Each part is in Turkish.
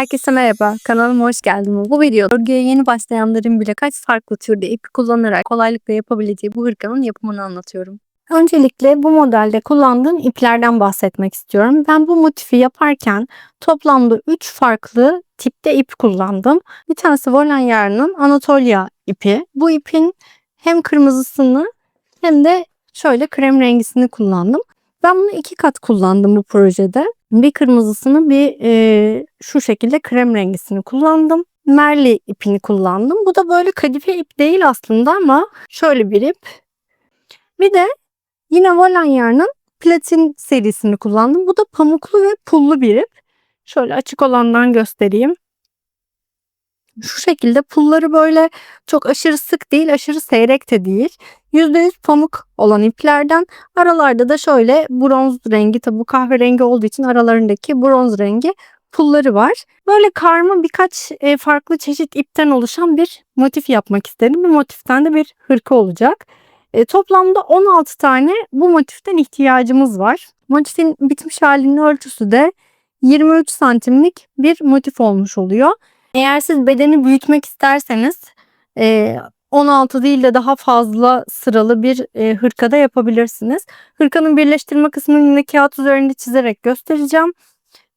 Herkese merhaba, kanalıma hoş geldiniz. Bu video örgüye yeni başlayanların bile kaç farklı türde ip kullanarak kolaylıkla yapabileceği bu hırkanın yapımını anlatıyorum. Öncelikle bu modelde kullandığım iplerden bahsetmek istiyorum. Ben bu motifi yaparken toplamda 3 farklı tipte ip kullandım. Bir tanesi Volan yarının Anatolia ipi. Bu ipin hem kırmızısını hem de şöyle krem rengisini kullandım. Ben bunu iki kat kullandım bu projede. Bir kırmızısını bir e, şu şekilde krem rengisini kullandım. Merli ipini kullandım. Bu da böyle kadife ip değil aslında ama şöyle bir ip. Bir de yine Volanyar'ın platin serisini kullandım. Bu da pamuklu ve pullu bir ip. Şöyle açık olandan göstereyim. Şu şekilde pulları böyle çok aşırı sık değil, aşırı seyrek de değil. %100 pamuk olan iplerden aralarda da şöyle bronz rengi tabi bu kahverengi olduğu için aralarındaki bronz rengi pulları var. Böyle karma birkaç e, farklı çeşit ipten oluşan bir motif yapmak istedim. Bu motiften de bir hırka olacak. E, toplamda 16 tane bu motiften ihtiyacımız var. Motifin bitmiş halinin ölçüsü de 23 santimlik bir motif olmuş oluyor. Eğer siz bedeni büyütmek isterseniz e, 16 değil de daha fazla sıralı bir e, hırkada yapabilirsiniz. Hırkanın birleştirme kısmını yine kağıt üzerinde çizerek göstereceğim.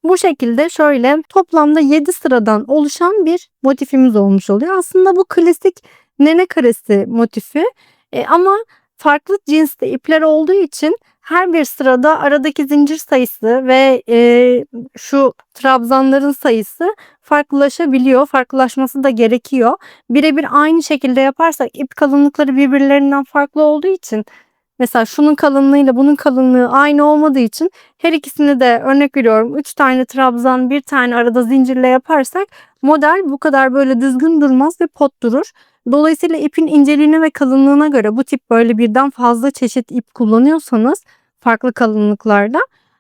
Bu şekilde şöyle toplamda 7 sıradan oluşan bir motifimiz olmuş oluyor. Aslında bu klasik nene karesi motifi e, ama farklı cinste ipler olduğu için her bir sırada aradaki zincir sayısı ve e, şu trabzanların sayısı farklılaşabiliyor. Farklılaşması da gerekiyor. Birebir aynı şekilde yaparsak ip kalınlıkları birbirlerinden farklı olduğu için mesela şunun kalınlığıyla bunun kalınlığı aynı olmadığı için her ikisini de örnek veriyorum 3 tane trabzan bir tane arada zincirle yaparsak model bu kadar böyle düzgün durmaz ve pot durur. Dolayısıyla ipin inceliğine ve kalınlığına göre bu tip böyle birden fazla çeşit ip kullanıyorsanız farklı kalınlıklarda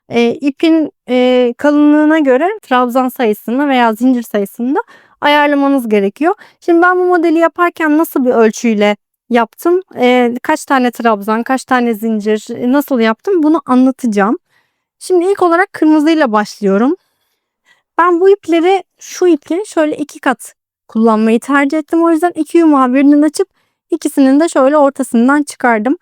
e, ipin e, kalınlığına göre trabzan sayısını veya zincir sayısını da ayarlamanız gerekiyor. Şimdi ben bu modeli yaparken nasıl bir ölçüyle yaptım? E, kaç tane trabzan, kaç tane zincir, e, nasıl yaptım bunu anlatacağım. Şimdi ilk olarak kırmızıyla başlıyorum. Ben bu ipleri şu ipi şöyle iki kat kullanmayı tercih ettim. O yüzden iki yumağı birinin açıp ikisinin de şöyle ortasından çıkardım.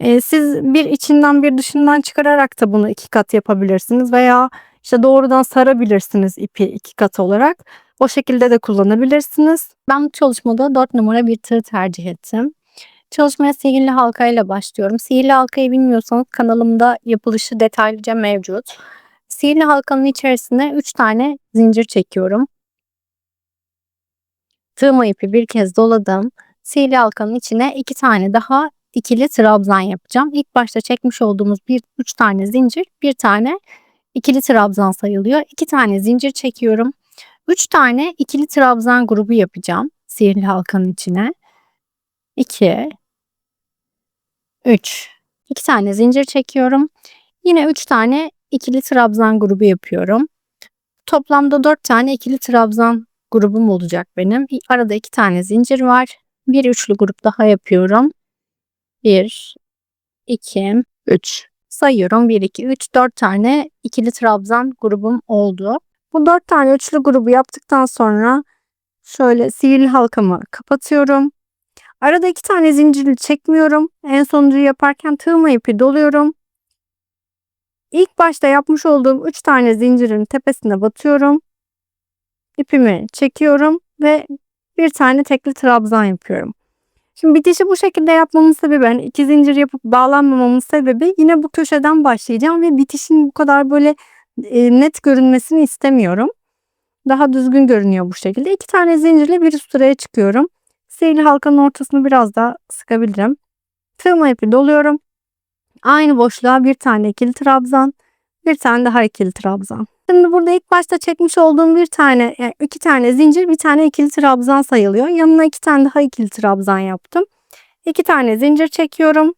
Ee, siz bir içinden bir dışından çıkararak da bunu iki kat yapabilirsiniz veya işte doğrudan sarabilirsiniz ipi iki kat olarak. O şekilde de kullanabilirsiniz. Ben bu çalışmada 4 numara bir tığ tercih ettim. Çalışmaya sihirli halka ile başlıyorum. Sihirli halkayı bilmiyorsanız kanalımda yapılışı detaylıca mevcut. Sihirli halkanın içerisine 3 tane zincir çekiyorum. Tığma ipi bir kez doladım. Sihirli halkanın içine 2 tane daha ikili trabzan yapacağım. İlk başta çekmiş olduğumuz bir üç tane zincir, bir tane ikili trabzan sayılıyor. İki tane zincir çekiyorum. Üç tane ikili trabzan grubu yapacağım sihirli halkanın içine. 2 3 2 tane zincir çekiyorum. Yine 3 tane ikili trabzan grubu yapıyorum. Toplamda 4 tane ikili trabzan grubum olacak benim. Arada 2 tane zincir var. Bir üçlü grup daha yapıyorum. 1, 2, 3. Sayıyorum 1, 2, 3, 4 tane ikili trabzan grubum oldu. Bu 4 tane üçlü grubu yaptıktan sonra şöyle sihirli halkamı kapatıyorum. Arada 2 tane zincirli çekmiyorum. En sonuncuyu yaparken tığma ipi doluyorum. İlk başta yapmış olduğum 3 tane zincirin tepesine batıyorum. İpimi çekiyorum ve bir tane tekli trabzan yapıyorum. Şimdi bitişi bu şekilde yapmamın sebebi yani iki zincir yapıp bağlanmamamın sebebi yine bu köşeden başlayacağım ve bitişin bu kadar böyle e, net görünmesini istemiyorum. Daha düzgün görünüyor bu şekilde. İki tane zincirle bir üst sıraya çıkıyorum. Sihirli halkanın ortasını biraz daha sıkabilirim. Tığma ipi doluyorum. Aynı boşluğa bir tane ikili trabzan, bir tane daha ikili trabzan. Şimdi burada ilk başta çekmiş olduğum bir tane, yani iki tane zincir, bir tane ikili trabzan sayılıyor. Yanına iki tane daha ikili trabzan yaptım. İki tane zincir çekiyorum.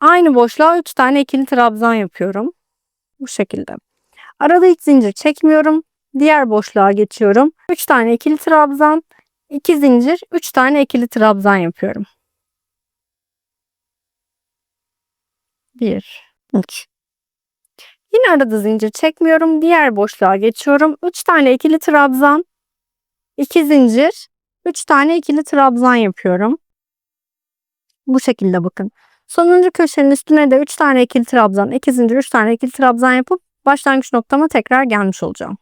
Aynı boşluğa üç tane ikili trabzan yapıyorum. Bu şekilde. Arada hiç zincir çekmiyorum. Diğer boşluğa geçiyorum. Üç tane ikili trabzan, iki zincir, üç tane ikili trabzan yapıyorum. Bir, üç. Yine arada zincir çekmiyorum. Diğer boşluğa geçiyorum. 3 tane ikili trabzan, 2 zincir, 3 tane ikili trabzan yapıyorum. Bu şekilde bakın. Sonuncu köşenin üstüne de 3 tane ikili trabzan, 2 zincir, 3 tane ikili trabzan yapıp başlangıç noktama tekrar gelmiş olacağım.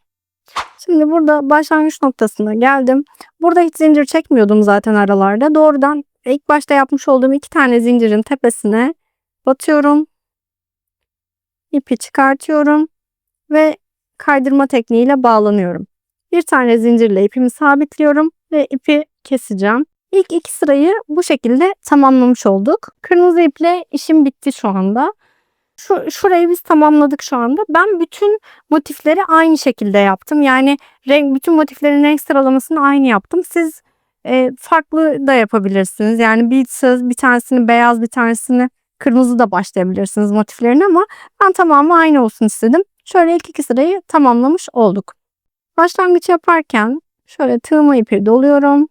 Şimdi burada başlangıç noktasına geldim. Burada hiç zincir çekmiyordum zaten aralarda. Doğrudan ilk başta yapmış olduğum iki tane zincirin tepesine batıyorum. İpi çıkartıyorum ve kaydırma tekniğiyle bağlanıyorum. Bir tane zincirle ipimi sabitliyorum ve ipi keseceğim. İlk iki sırayı bu şekilde tamamlamış olduk. Kırmızı iple işim bitti şu anda. Şu, şurayı biz tamamladık şu anda. Ben bütün motifleri aynı şekilde yaptım. Yani renk, bütün motiflerin renk sıralamasını aynı yaptım. Siz e, farklı da yapabilirsiniz. Yani bir, bir tanesini beyaz bir tanesini kırmızı da başlayabilirsiniz motiflerini ama ben tamamı aynı olsun istedim. Şöyle ilk iki sırayı tamamlamış olduk. Başlangıç yaparken şöyle tığıma ipi doluyorum.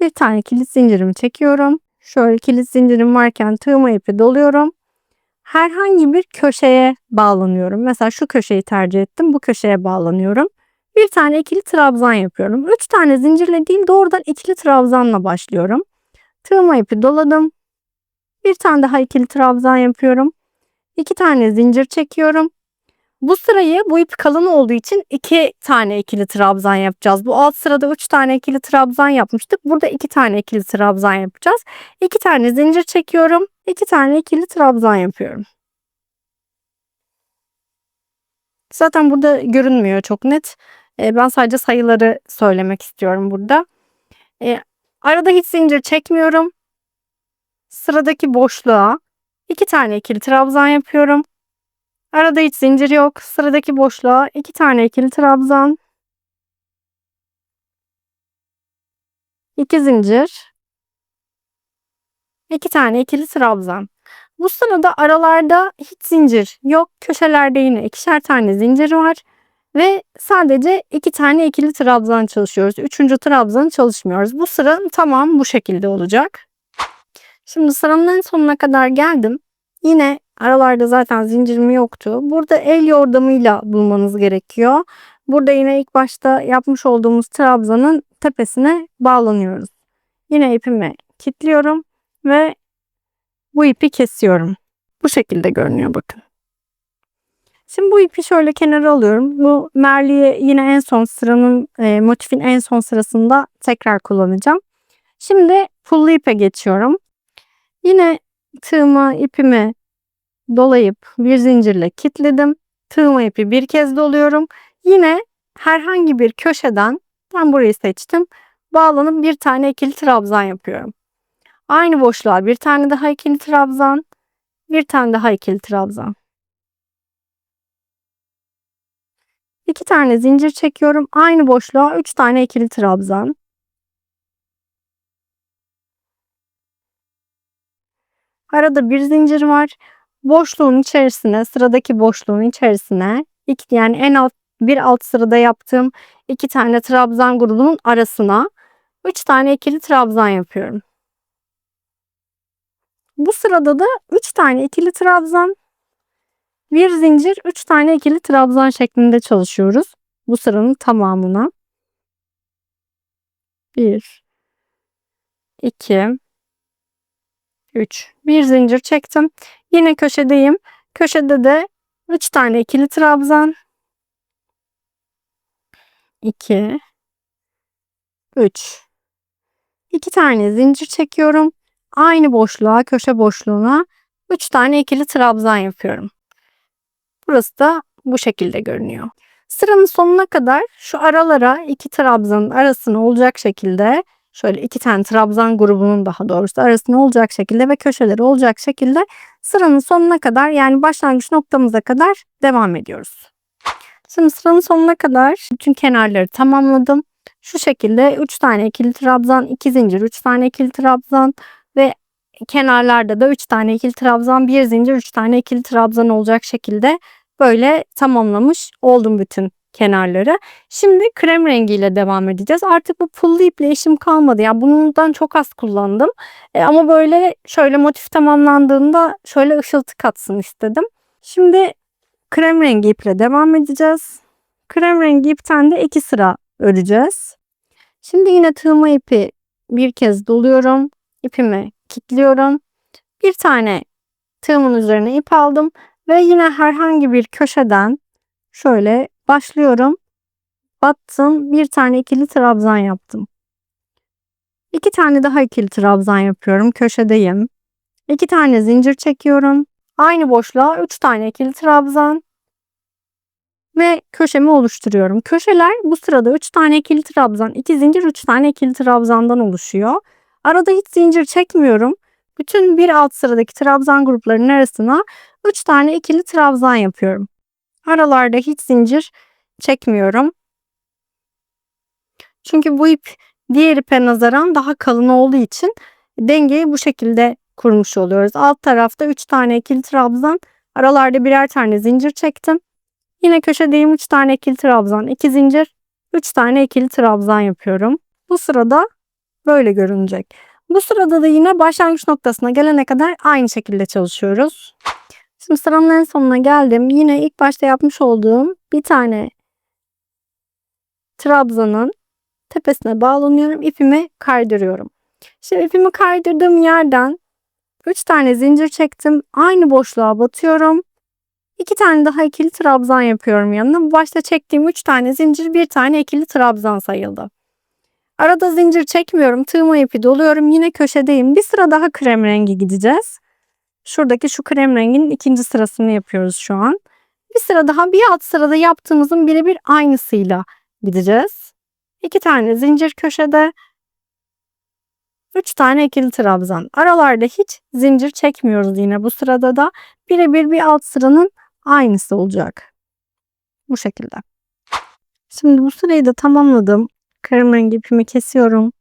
Bir tane kilit zincirimi çekiyorum. Şöyle kilit zincirim varken tığıma ipi doluyorum. Herhangi bir köşeye bağlanıyorum. Mesela şu köşeyi tercih ettim. Bu köşeye bağlanıyorum. Bir tane ikili trabzan yapıyorum. Üç tane zincirle değil doğrudan ikili trabzanla başlıyorum. Tığıma ipi doladım. Bir tane daha ikili trabzan yapıyorum. İki tane zincir çekiyorum. Bu sırayı bu ip kalın olduğu için iki tane ikili trabzan yapacağız. Bu alt sırada üç tane ikili trabzan yapmıştık. Burada iki tane ikili trabzan yapacağız. İki tane zincir çekiyorum. İki tane ikili trabzan yapıyorum. Zaten burada görünmüyor çok net. Ee, ben sadece sayıları söylemek istiyorum burada. Ee, arada hiç zincir çekmiyorum. Sıradaki boşluğa iki tane ikili trabzan yapıyorum. Arada hiç zincir yok. Sıradaki boşluğa iki tane ikili trabzan. iki zincir. İki tane ikili trabzan. Bu sırada aralarda hiç zincir yok. Köşelerde yine ikişer tane zincir var. Ve sadece iki tane ikili trabzan çalışıyoruz. Üçüncü trabzanı çalışmıyoruz. Bu sıra tamam bu şekilde olacak. Şimdi sıranın en sonuna kadar geldim. Yine aralarda zaten zincirim yoktu. Burada el yordamıyla bulmanız gerekiyor. Burada yine ilk başta yapmış olduğumuz trabzanın tepesine bağlanıyoruz. Yine ipimi kilitliyorum ve bu ipi kesiyorum. Bu şekilde görünüyor bakın. Şimdi bu ipi şöyle kenara alıyorum. Bu merliği yine en son sıranın e, motifin en son sırasında tekrar kullanacağım. Şimdi pullu ipe geçiyorum. Yine tığımı ipimi dolayıp bir zincirle kilitledim. Tığıma ipi bir kez doluyorum. Yine herhangi bir köşeden ben burayı seçtim. Bağlanıp bir tane ikili trabzan yapıyorum. Aynı boşluğa bir tane daha ikili trabzan, bir tane daha ikili trabzan. İki tane zincir çekiyorum. Aynı boşluğa üç tane ikili trabzan. Arada bir zincir var. Boşluğun içerisine, sıradaki boşluğun içerisine iki yani en alt bir alt sırada yaptığım iki tane trabzan grubunun arasına üç tane ikili trabzan yapıyorum. Bu sırada da üç tane ikili trabzan, bir zincir, üç tane ikili trabzan şeklinde çalışıyoruz. Bu sıranın tamamına. Bir, iki, 3. Bir zincir çektim. Yine köşedeyim. Köşede de 3 tane ikili trabzan. 2 3 2 tane zincir çekiyorum. Aynı boşluğa, köşe boşluğuna 3 tane ikili trabzan yapıyorum. Burası da bu şekilde görünüyor. Sıranın sonuna kadar şu aralara iki trabzanın arasını olacak şekilde şöyle iki tane trabzan grubunun daha doğrusu arasında olacak şekilde ve köşeleri olacak şekilde sıranın sonuna kadar yani başlangıç noktamıza kadar devam ediyoruz. Şimdi sıranın sonuna kadar bütün kenarları tamamladım. Şu şekilde 3 tane ikili trabzan, 2 zincir, 3 tane ikili trabzan kenarlarda da 3 tane ikili trabzan, 1 zincir, 3 tane ikili trabzan olacak şekilde böyle tamamlamış oldum bütün kenarları. Şimdi krem rengiyle devam edeceğiz. Artık bu pullu iple işim kalmadı. Yani bundan çok az kullandım. E, ama böyle şöyle motif tamamlandığında şöyle ışıltı katsın istedim. Şimdi krem rengi iple devam edeceğiz. Krem rengi ipten de iki sıra öreceğiz. Şimdi yine tığma ipi bir kez doluyorum. İpimi kilitliyorum. Bir tane tığımın üzerine ip aldım ve yine herhangi bir köşeden şöyle başlıyorum. Battım. Bir tane ikili trabzan yaptım. İki tane daha ikili trabzan yapıyorum. Köşedeyim. İki tane zincir çekiyorum. Aynı boşluğa üç tane ikili trabzan ve köşemi oluşturuyorum. Köşeler bu sırada 3 tane ikili trabzan, 2 zincir, 3 tane ikili trabzandan oluşuyor. Arada hiç zincir çekmiyorum. Bütün bir alt sıradaki trabzan gruplarının arasına 3 tane ikili trabzan yapıyorum. Aralarda hiç zincir çekmiyorum. Çünkü bu ip diğer ipe nazaran daha kalın olduğu için dengeyi bu şekilde kurmuş oluyoruz. Alt tarafta 3 tane ikili trabzan, aralarda birer tane zincir çektim. Yine köşedeyim 3 tane ikili trabzan, 2 zincir, 3 tane ikili trabzan yapıyorum. Bu sırada böyle görünecek. Bu sırada da yine başlangıç noktasına gelene kadar aynı şekilde çalışıyoruz. Şimdi sıranın en sonuna geldim. Yine ilk başta yapmış olduğum bir tane trabzanın tepesine bağlanıyorum. İpimi kaydırıyorum. Şimdi ipimi kaydırdığım yerden 3 tane zincir çektim. Aynı boşluğa batıyorum. 2 tane daha ikili trabzan yapıyorum yanına. Bu başta çektiğim 3 tane zincir bir tane ikili trabzan sayıldı. Arada zincir çekmiyorum. Tığıma ipi doluyorum. Yine köşedeyim. Bir sıra daha krem rengi gideceğiz. Şuradaki şu krem renginin ikinci sırasını yapıyoruz şu an. Bir sıra daha bir alt sırada yaptığımızın birebir aynısıyla gideceğiz. İki tane zincir köşede. Üç tane ikili trabzan. Aralarda hiç zincir çekmiyoruz yine bu sırada da. Birebir bir alt sıranın aynısı olacak. Bu şekilde. Şimdi bu sırayı da tamamladım. Krem rengi ipimi kesiyorum.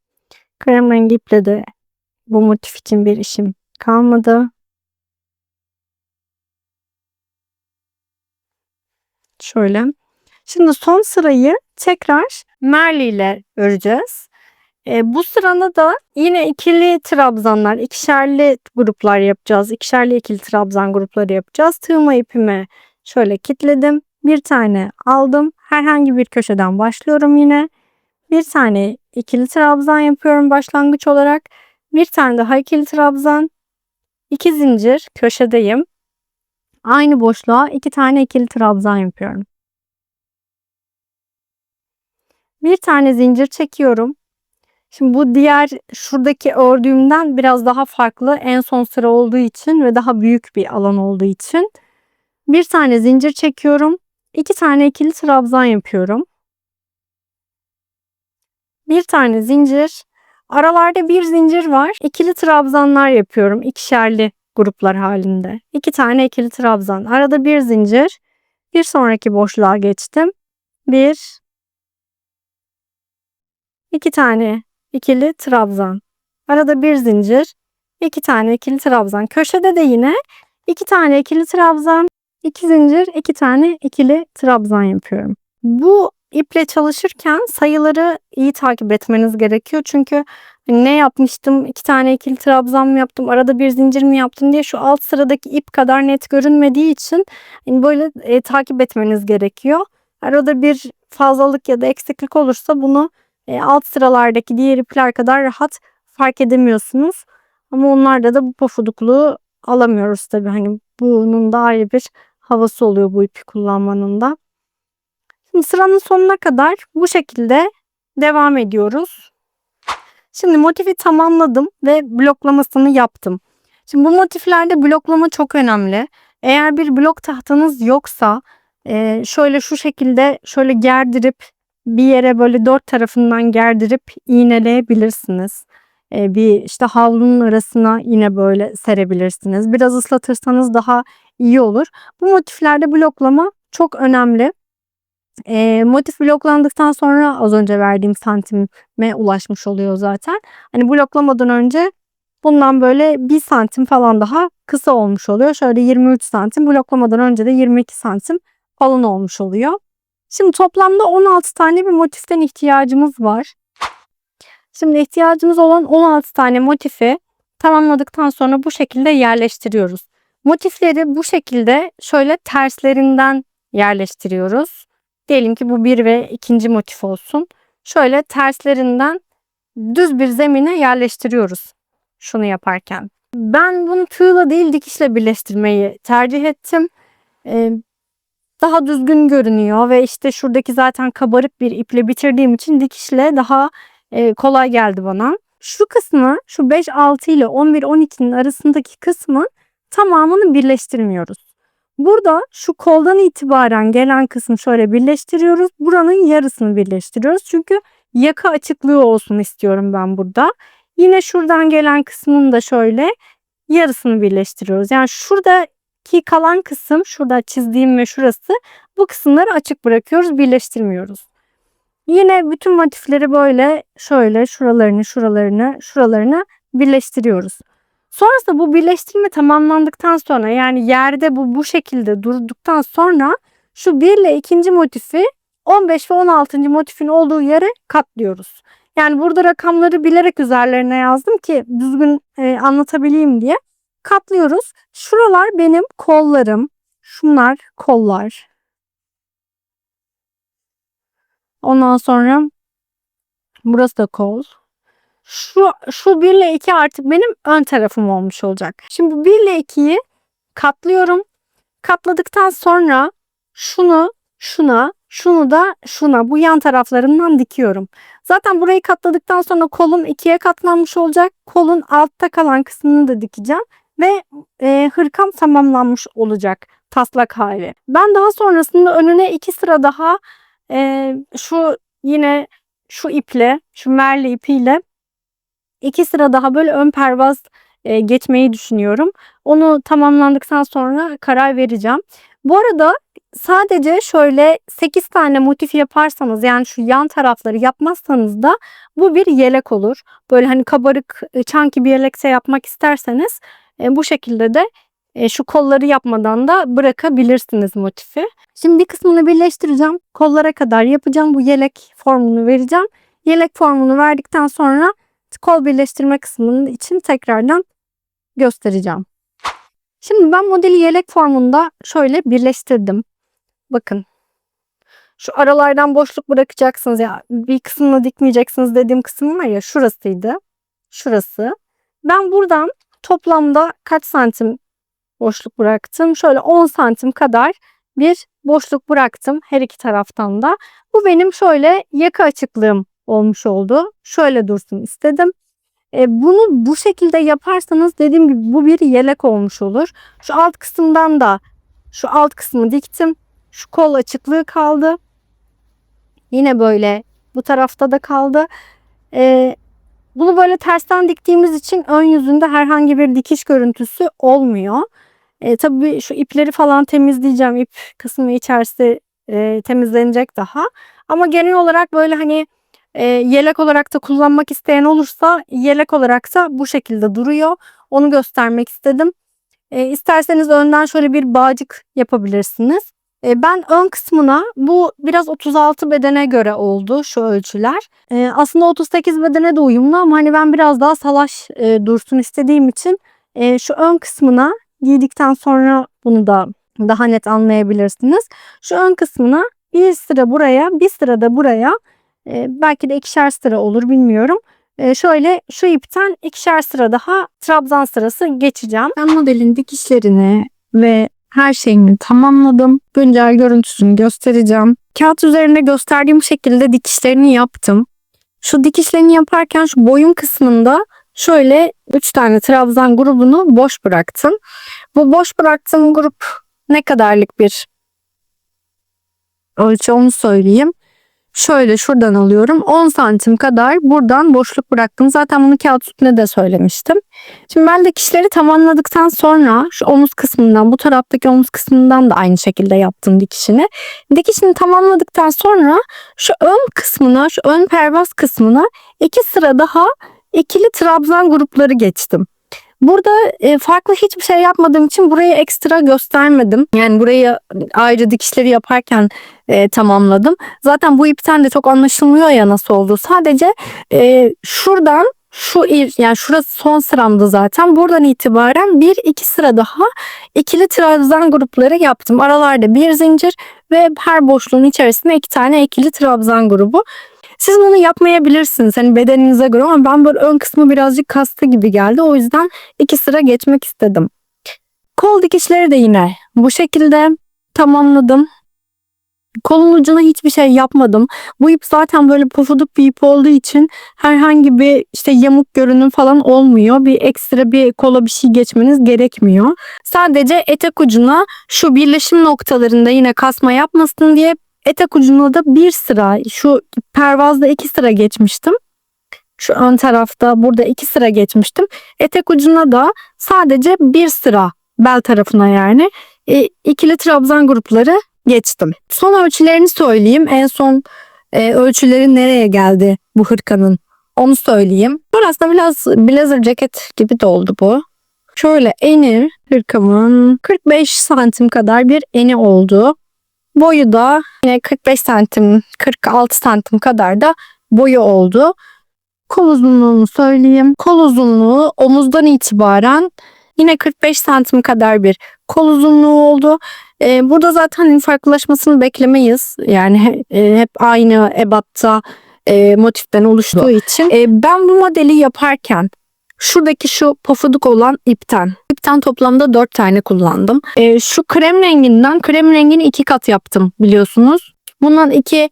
Krem rengi iple de bu motif için bir işim kalmadı. Şöyle. Şimdi son sırayı tekrar merli ile öreceğiz. E, bu sırada da yine ikili trabzanlar, ikişerli gruplar yapacağız. İkişerli ikili trabzan grupları yapacağız. Tığma ipimi şöyle kilitledim. Bir tane aldım. Herhangi bir köşeden başlıyorum yine. Bir tane ikili trabzan yapıyorum başlangıç olarak. Bir tane daha ikili trabzan. iki zincir köşedeyim. Aynı boşluğa iki tane ikili trabzan yapıyorum. Bir tane zincir çekiyorum. Şimdi bu diğer şuradaki ördüğümden biraz daha farklı en son sıra olduğu için ve daha büyük bir alan olduğu için bir tane zincir çekiyorum. iki tane ikili trabzan yapıyorum. Bir tane zincir. Aralarda bir zincir var. İkili trabzanlar yapıyorum. ikişerli gruplar halinde. İki tane ikili trabzan. Arada bir zincir. Bir sonraki boşluğa geçtim. Bir. iki tane ikili trabzan. Arada bir zincir. iki tane ikili trabzan. Köşede de yine iki tane ikili trabzan. iki zincir, iki tane ikili trabzan yapıyorum. Bu iple çalışırken sayıları iyi takip etmeniz gerekiyor. Çünkü ne yapmıştım, iki tane ikili trabzan mı yaptım, arada bir zincir mi yaptım diye şu alt sıradaki ip kadar net görünmediği için hani böyle e, takip etmeniz gerekiyor. Arada bir fazlalık ya da eksiklik olursa bunu e, alt sıralardaki diğer ipler kadar rahat fark edemiyorsunuz. Ama onlarda da bu pofudukluğu alamıyoruz tabii. Hani bunun da ayrı bir havası oluyor bu ipi kullanmanın da. Şimdi sıranın sonuna kadar bu şekilde devam ediyoruz. Şimdi motifi tamamladım ve bloklamasını yaptım. Şimdi bu motiflerde bloklama çok önemli. Eğer bir blok tahtanız yoksa e, şöyle şu şekilde şöyle gerdirip bir yere böyle dört tarafından gerdirip iğneleyebilirsiniz. E, bir işte havlunun arasına yine böyle serebilirsiniz. Biraz ıslatırsanız daha iyi olur. Bu motiflerde bloklama çok önemli. E, motif bloklandıktan sonra az önce verdiğim santime ulaşmış oluyor zaten. Hani bloklamadan önce bundan böyle bir santim falan daha kısa olmuş oluyor. Şöyle 23 santim bloklamadan önce de 22 santim falan olmuş oluyor. Şimdi toplamda 16 tane bir motiften ihtiyacımız var. Şimdi ihtiyacımız olan 16 tane motifi tamamladıktan sonra bu şekilde yerleştiriyoruz. Motifleri bu şekilde şöyle terslerinden yerleştiriyoruz. Diyelim ki bu bir ve ikinci motif olsun. Şöyle terslerinden düz bir zemine yerleştiriyoruz şunu yaparken. Ben bunu tığla değil dikişle birleştirmeyi tercih ettim. Ee, daha düzgün görünüyor ve işte şuradaki zaten kabarık bir iple bitirdiğim için dikişle daha e, kolay geldi bana. Şu kısmı şu 5-6 ile 11-12'nin arasındaki kısmı tamamını birleştirmiyoruz. Burada şu koldan itibaren gelen kısmı şöyle birleştiriyoruz. Buranın yarısını birleştiriyoruz. Çünkü yaka açıklığı olsun istiyorum ben burada. Yine şuradan gelen kısmını da şöyle yarısını birleştiriyoruz. Yani şuradaki kalan kısım, şurada çizdiğim ve şurası bu kısımları açık bırakıyoruz, birleştirmiyoruz. Yine bütün motifleri böyle şöyle şuralarını, şuralarını, şuralarını birleştiriyoruz. Sonrasında bu birleştirme tamamlandıktan sonra yani yerde bu bu şekilde durduktan sonra şu 1 ile 2. motifi 15 ve 16. motifin olduğu yere katlıyoruz. Yani burada rakamları bilerek üzerlerine yazdım ki düzgün e, anlatabileyim diye. Katlıyoruz. Şuralar benim kollarım. Şunlar kollar. Ondan sonra burası da kol. Şu, şu 1 ile 2 artık benim ön tarafım olmuş olacak. Şimdi bu 1 ile 2'yi katlıyorum. Katladıktan sonra şunu şuna, şunu da şuna bu yan taraflarından dikiyorum. Zaten burayı katladıktan sonra kolum ikiye katlanmış olacak. Kolun altta kalan kısmını da dikeceğim ve e, hırkam tamamlanmış olacak taslak hali. Ben daha sonrasında önüne iki sıra daha e, şu yine şu iple, şu merli ipiyle iki sıra daha böyle ön pervaz e, geçmeyi düşünüyorum. Onu tamamlandıktan sonra karar vereceğim. Bu arada sadece şöyle 8 tane motif yaparsanız yani şu yan tarafları yapmazsanız da bu bir yelek olur. Böyle hani kabarık çanki bir yelekse yapmak isterseniz e, bu şekilde de e, şu kolları yapmadan da bırakabilirsiniz motifi. Şimdi bir kısmını birleştireceğim. Kollara kadar yapacağım. Bu yelek formunu vereceğim. Yelek formunu verdikten sonra kol birleştirme kısmının için tekrardan göstereceğim. Şimdi ben modeli yelek formunda şöyle birleştirdim. Bakın. Şu aralardan boşluk bırakacaksınız ya bir kısmını dikmeyeceksiniz dediğim kısım var ya şurasıydı. Şurası. Ben buradan toplamda kaç santim boşluk bıraktım? Şöyle 10 santim kadar bir boşluk bıraktım her iki taraftan da. Bu benim şöyle yaka açıklığım olmuş oldu. Şöyle dursun istedim. E, bunu bu şekilde yaparsanız dediğim gibi bu bir yelek olmuş olur. Şu alt kısımdan da şu alt kısmı diktim. Şu kol açıklığı kaldı. Yine böyle bu tarafta da kaldı. E, bunu böyle tersten diktiğimiz için ön yüzünde herhangi bir dikiş görüntüsü olmuyor. E, tabii şu ipleri falan temizleyeceğim. İp kısmı içerisi e, temizlenecek daha. Ama genel olarak böyle hani e, yelek olarak da kullanmak isteyen olursa yelek olarak da bu şekilde duruyor. Onu göstermek istedim. E, isterseniz önden şöyle bir bağcık yapabilirsiniz. E, ben ön kısmına bu biraz 36 bedene göre oldu şu ölçüler. E, aslında 38 bedene de uyumlu ama hani ben biraz daha salaş e, dursun istediğim için e, şu ön kısmına giydikten sonra bunu da daha net anlayabilirsiniz. Şu ön kısmına bir sıra buraya bir sıra da buraya belki de ikişer sıra olur bilmiyorum. Şöyle şu ipten ikişer sıra daha trabzan sırası geçeceğim. Ben modelin dikişlerini ve her şeyini tamamladım. Güncel görüntüsünü göstereceğim. Kağıt üzerinde gösterdiğim şekilde dikişlerini yaptım. Şu dikişlerini yaparken şu boyun kısmında şöyle 3 tane trabzan grubunu boş bıraktım. Bu boş bıraktığım grup ne kadarlık bir ölçü onu söyleyeyim. Şöyle şuradan alıyorum. 10 santim kadar buradan boşluk bıraktım. Zaten bunu kağıt üstünde de söylemiştim. Şimdi ben de dikişleri tamamladıktan sonra şu omuz kısmından bu taraftaki omuz kısmından da aynı şekilde yaptım dikişini. Dikişini tamamladıktan sonra şu ön kısmına şu ön pervaz kısmına iki sıra daha ikili trabzan grupları geçtim. Burada e, farklı hiçbir şey yapmadığım için burayı ekstra göstermedim. Yani burayı ayrı dikişleri yaparken e, tamamladım. Zaten bu ipten de çok anlaşılmıyor ya nasıl oldu. Sadece e, şuradan şu yani şurası son sıramdı zaten. Buradan itibaren bir iki sıra daha ikili trabzan grupları yaptım. Aralarda bir zincir ve her boşluğun içerisinde iki tane ikili trabzan grubu. Siz bunu yapmayabilirsiniz hani bedeninize göre ama ben böyle ön kısmı birazcık kastı gibi geldi. O yüzden iki sıra geçmek istedim. Kol dikişleri de yine bu şekilde tamamladım. Kolun ucuna hiçbir şey yapmadım. Bu ip zaten böyle pofuduk bir ip olduğu için herhangi bir işte yamuk görünüm falan olmuyor. Bir ekstra bir kola bir şey geçmeniz gerekmiyor. Sadece etek ucuna şu birleşim noktalarında yine kasma yapmasın diye etek ucuna da bir sıra şu pervazda iki sıra geçmiştim. Şu ön tarafta burada iki sıra geçmiştim. Etek ucuna da sadece bir sıra bel tarafına yani e, ikili trabzan grupları geçtim. Son ölçülerini söyleyeyim. En son e, ölçüleri nereye geldi bu hırkanın onu söyleyeyim. Burası biraz blazer ceket gibi de oldu bu. Şöyle eni hırkamın 45 santim kadar bir eni oldu. Boyu da yine 45 santim 46 santim kadar da boyu oldu. Kol uzunluğunu söyleyeyim. Kol uzunluğu omuzdan itibaren yine 45 santim kadar bir kol uzunluğu oldu. Ee, burada zaten hani farklılaşmasını beklemeyiz. Yani e, hep aynı ebatta e, motiften oluştuğu için. E, ben bu modeli yaparken şuradaki şu pofuduk olan ipten. İpten toplamda 4 tane kullandım. E, şu krem renginden krem rengini iki kat yaptım biliyorsunuz. Bundan iki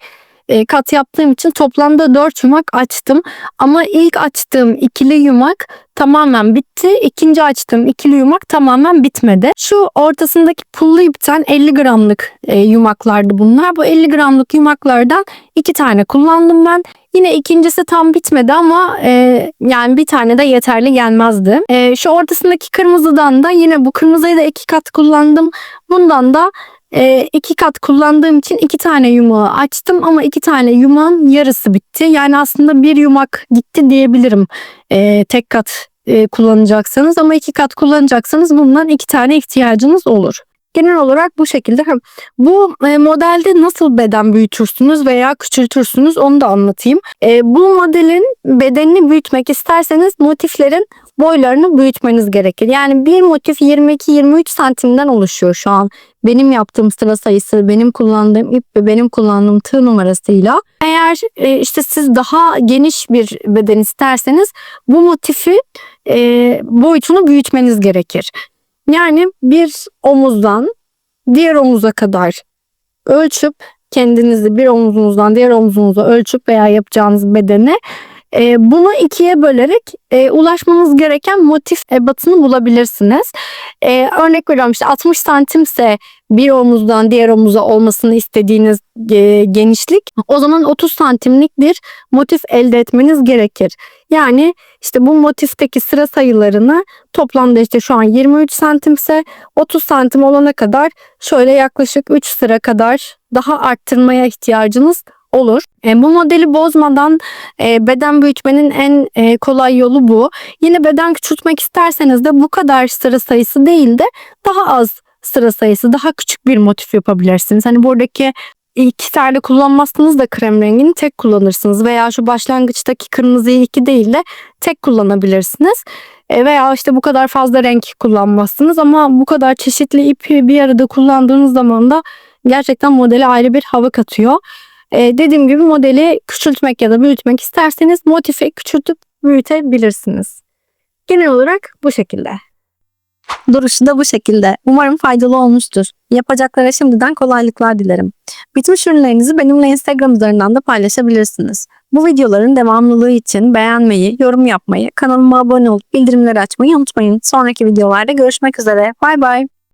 e, kat yaptığım için toplamda 4 yumak açtım. Ama ilk açtığım ikili yumak tamamen bitti. İkinci açtığım ikili yumak tamamen bitmedi. Şu ortasındaki pullu ipten 50 gramlık e, yumaklardı bunlar. Bu 50 gramlık yumaklardan iki tane kullandım ben. Yine ikincisi tam bitmedi ama e, yani bir tane de yeterli gelmezdi. E, şu ortasındaki kırmızıdan da yine bu kırmızıyı da iki kat kullandım. Bundan da e, iki kat kullandığım için iki tane yumağı açtım ama iki tane yumağın yarısı bitti. Yani aslında bir yumak gitti diyebilirim e, tek kat e, kullanacaksanız ama iki kat kullanacaksanız bundan iki tane ihtiyacınız olur. Genel olarak bu şekilde. Bu e, modelde nasıl beden büyütürsünüz veya küçültürsünüz onu da anlatayım. E, bu modelin bedenini büyütmek isterseniz motiflerin boylarını büyütmeniz gerekir. Yani bir motif 22-23 santimden oluşuyor şu an. Benim yaptığım sıra sayısı, benim kullandığım ip ve benim kullandığım tığ numarasıyla. Eğer e, işte siz daha geniş bir beden isterseniz bu motifi e, boyutunu büyütmeniz gerekir. Yani bir omuzdan diğer omuza kadar ölçüp kendinizi bir omuzunuzdan diğer omuzunuza ölçüp veya yapacağınız bedene e, bunu ikiye bölerek e, ulaşmanız gereken motif ebatını bulabilirsiniz. E, örnek veriyorum işte 60 santimse bir omuzdan diğer omuza olmasını istediğiniz e, genişlik o zaman 30 santimlik bir motif elde etmeniz gerekir. Yani işte bu motifteki sıra sayılarını toplamda işte şu an 23 santimse 30 santim olana kadar şöyle yaklaşık 3 sıra kadar daha arttırmaya ihtiyacınız olur. E, bu modeli bozmadan e, beden büyütmenin en e, kolay yolu bu. Yine beden küçültmek isterseniz de bu kadar sıra sayısı değil de daha az sıra sayısı, daha küçük bir motif yapabilirsiniz. Hani buradaki iki tane kullanmazsanız da krem rengini tek kullanırsınız veya şu başlangıçtaki kırmızıyı iki değil de tek kullanabilirsiniz. E, veya işte bu kadar fazla renk kullanmazsınız ama bu kadar çeşitli ipi bir arada kullandığınız zaman da gerçekten modele ayrı bir hava katıyor. E, dediğim gibi modeli küçültmek ya da büyütmek isterseniz motifi küçültüp büyütebilirsiniz. Genel olarak bu şekilde. Duruşu da bu şekilde. Umarım faydalı olmuştur. Yapacaklara şimdiden kolaylıklar dilerim. Bitmiş ürünlerinizi benimle Instagram üzerinden de paylaşabilirsiniz. Bu videoların devamlılığı için beğenmeyi, yorum yapmayı, kanalıma abone olup bildirimleri açmayı unutmayın. Sonraki videolarda görüşmek üzere. Bay bay.